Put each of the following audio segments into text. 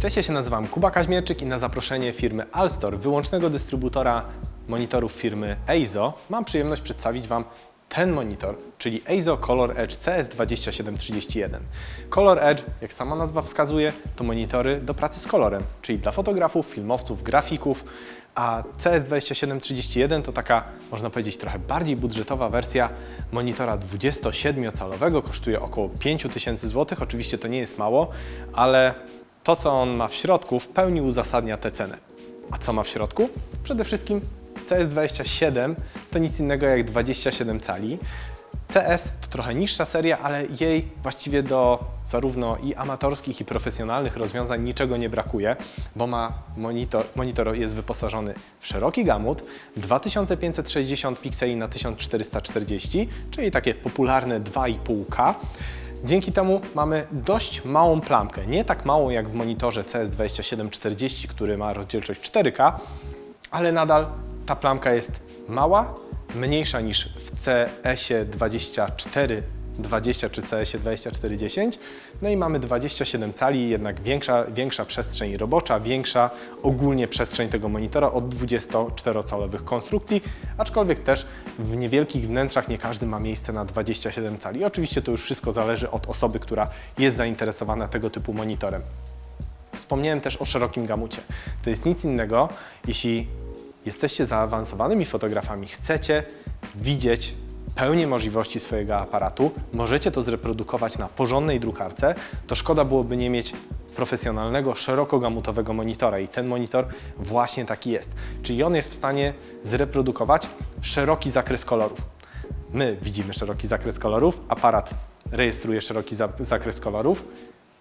Cześć, ja się nazywam Kuba Kaźmierczyk i na zaproszenie firmy Alstor, wyłącznego dystrybutora monitorów firmy EIZO, mam przyjemność przedstawić Wam ten monitor, czyli EIZO Color Edge CS2731. Color Edge, jak sama nazwa wskazuje, to monitory do pracy z kolorem, czyli dla fotografów, filmowców, grafików, a CS2731 to taka, można powiedzieć, trochę bardziej budżetowa wersja monitora 27-calowego, kosztuje około 5000 zł. Oczywiście to nie jest mało, ale to, co on ma w środku, w pełni uzasadnia tę cenę. A co ma w środku? Przede wszystkim CS27 to nic innego jak 27 cali. CS to trochę niższa seria, ale jej właściwie do zarówno i amatorskich, i profesjonalnych rozwiązań niczego nie brakuje, bo ma monitor, monitor jest wyposażony w szeroki gamut 2560 pikseli na 1440, czyli takie popularne 2,5K. Dzięki temu mamy dość małą plamkę, nie tak małą jak w monitorze CS2740, który ma rozdzielczość 4K, ale nadal ta plamka jest mała, mniejsza niż w CS24 20 czy CSie 2410. No i mamy 27 cali, jednak większa, większa przestrzeń robocza, większa ogólnie przestrzeń tego monitora od 24-calowych konstrukcji, aczkolwiek też w niewielkich wnętrzach nie każdy ma miejsce na 27 cali. Oczywiście to już wszystko zależy od osoby, która jest zainteresowana tego typu monitorem. Wspomniałem też o szerokim gamucie. To jest nic innego, jeśli jesteście zaawansowanymi fotografami, chcecie widzieć pełnię możliwości swojego aparatu, możecie to zreprodukować na porządnej drukarce, to szkoda byłoby nie mieć profesjonalnego, szerokogamutowego monitora i ten monitor właśnie taki jest. Czyli on jest w stanie zreprodukować szeroki zakres kolorów. My widzimy szeroki zakres kolorów, aparat rejestruje szeroki za zakres kolorów,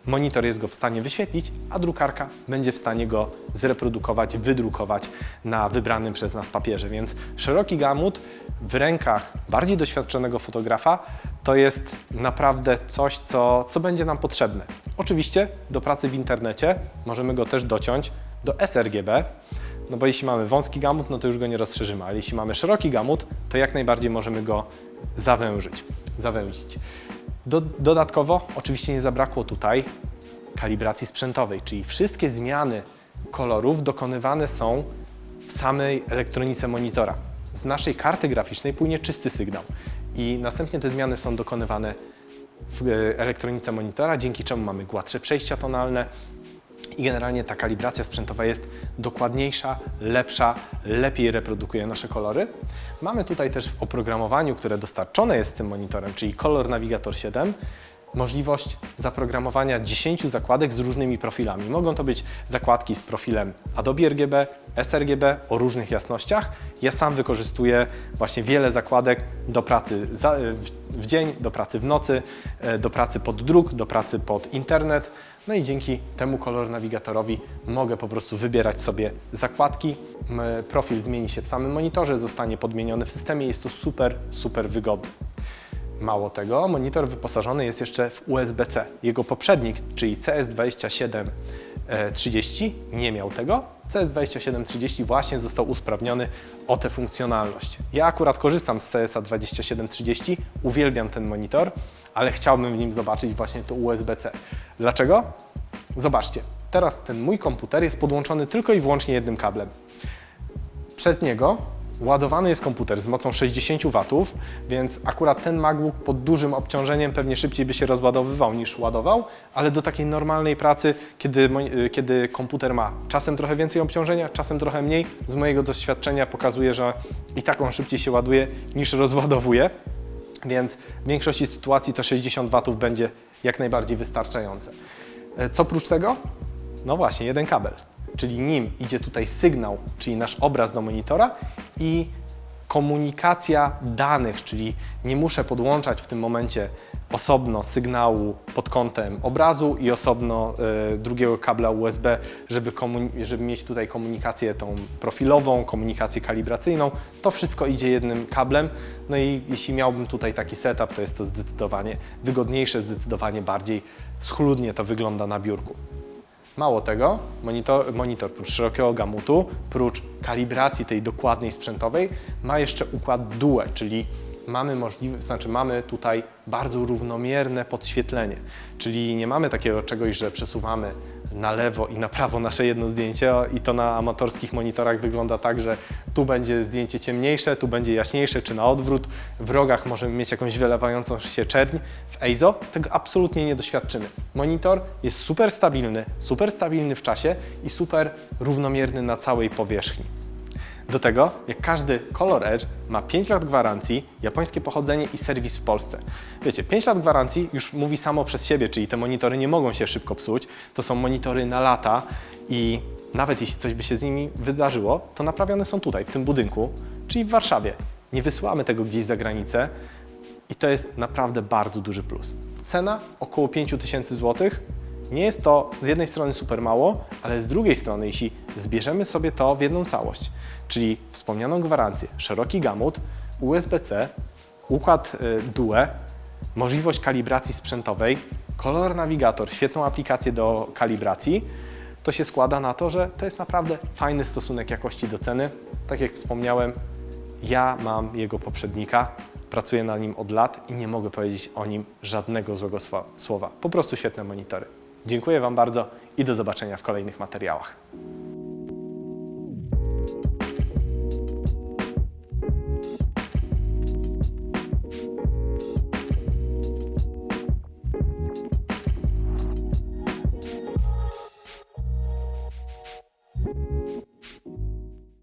Monitor jest go w stanie wyświetlić, a drukarka będzie w stanie go zreprodukować, wydrukować na wybranym przez nas papierze. Więc szeroki gamut w rękach bardziej doświadczonego fotografa to jest naprawdę coś, co, co będzie nam potrzebne. Oczywiście do pracy w internecie możemy go też dociąć do sRGB, no bo jeśli mamy wąski gamut, no to już go nie rozszerzymy, ale jeśli mamy szeroki gamut, to jak najbardziej możemy go zawężyć. zawęzić. Do, dodatkowo oczywiście nie zabrakło tutaj kalibracji sprzętowej, czyli wszystkie zmiany kolorów dokonywane są w samej elektronice monitora. Z naszej karty graficznej płynie czysty sygnał i następnie te zmiany są dokonywane w e, elektronice monitora, dzięki czemu mamy gładsze przejścia tonalne, i generalnie ta kalibracja sprzętowa jest dokładniejsza, lepsza, lepiej reprodukuje nasze kolory. Mamy tutaj też w oprogramowaniu, które dostarczone jest z tym monitorem, czyli Color Navigator 7, możliwość zaprogramowania 10 zakładek z różnymi profilami. Mogą to być zakładki z profilem Adobe RGB, sRGB o różnych jasnościach. Ja sam wykorzystuję właśnie wiele zakładek do pracy za, w, dzień, do pracy w nocy, e, do pracy pod druk, do pracy pod internet. No i dzięki temu kolor nawigatorowi mogę po prostu wybierać sobie zakładki. Profil zmieni się w samym monitorze, zostanie podmieniony w systemie. Jest to super, super wygodne. Mało tego, monitor wyposażony jest jeszcze w USB-C. Jego poprzednik, czyli CS2730, nie miał tego. CS2730 właśnie został usprawniony o tę funkcjonalność. Ja akurat korzystam z CS2730, uwielbiam ten monitor, ale chciałbym w nim zobaczyć właśnie to USB-C. Dlaczego? Zobaczcie, teraz ten mój komputer jest podłączony tylko i wyłącznie jednym kablem. Przez niego ładowany jest komputer z mocą 60 W, więc akurat ten MacBook pod dużym obciążeniem pewnie szybciej by się rozładowywał niż ładował, ale do takiej normalnej pracy, kiedy, mo- kiedy komputer ma czasem trochę więcej obciążenia, czasem trochę mniej, z mojego doświadczenia pokazuje, że i tak on szybciej się ładuje niż rozładowuje. Więc w większości sytuacji to 60 W będzie jak najbardziej wystarczające. E, Co oprócz tego? No właśnie, jeden kabel. Czyli nim idzie tutaj sygnał, czyli nasz obraz do monitora i komunikacja danych, czyli nie muszę podłączać w tym momencie osobno sygnału pod kątem obrazu i osobno e, drugiego kabla USB, żeby, żeby mieć tutaj komunikację tą profilową, komunikację kalibracyjną. To wszystko idzie jednym kablem. No i jeśli miałbym tutaj taki setup, to jest to zdecydowanie wygodniejsze, zdecydowanie bardziej schludnie to wygląda na biurku. Mało tego, monitor, monitor prócz szerokiego gamutu, prócz kalibracji tej dokładnej sprzętowej, ma jeszcze układ DUE, czyli mamy możliwe, znaczy mamy tutaj bardzo równomierne podświetlenie, czyli nie mamy takiego czegoś, że przesuwamy na lewo i na prawo nasze jedno zdjęcie i to na amatorskich monitorach wygląda tak, że tu będzie zdjęcie ciemniejsze, tu będzie jaśniejsze, czy na odwrót. W rogach możemy mieć jakąś wylewającą się czerń. W EIZO tego absolutnie nie doświadczymy. Monitor jest super stabilny, super stabilny w czasie i super równomierny na całej powierzchni. Do tego, jak każdy Color Edge ma 5 lat gwarancji, japońskie pochodzenie i serwis w Polsce. Wiecie, 5 lat gwarancji już mówi samo przez siebie, czyli te monitory nie mogą się szybko psuć. To są monitory na lata i nawet jeśli coś by się z nimi wydarzyło, to naprawione są tutaj, w tym budynku, czyli w Warszawie. Nie wysyłamy tego gdzieś za granicę i to jest naprawdę bardzo duży plus. Cena około 5000 zł. Nie jest to z jednej strony super mało, ale z drugiej strony, jeśli zbierzemy sobie to w jedną całość, czyli wspomnianą gwarancję, szeroki gamut, USB-C, układ y, DUE, możliwość kalibracji sprzętowej, kolor nawigator, świetną aplikację do kalibracji, to się składa na to, że to jest naprawdę fajny stosunek jakości do ceny. Tak jak wspomniałem, ja mam jego poprzednika, pracuję na nim od lat i nie mogę powiedzieć o nim żadnego złego słowa. Po prostu świetne monitory. Dziękuję Wam bardzo i do zobaczenia w kolejnych materiałach.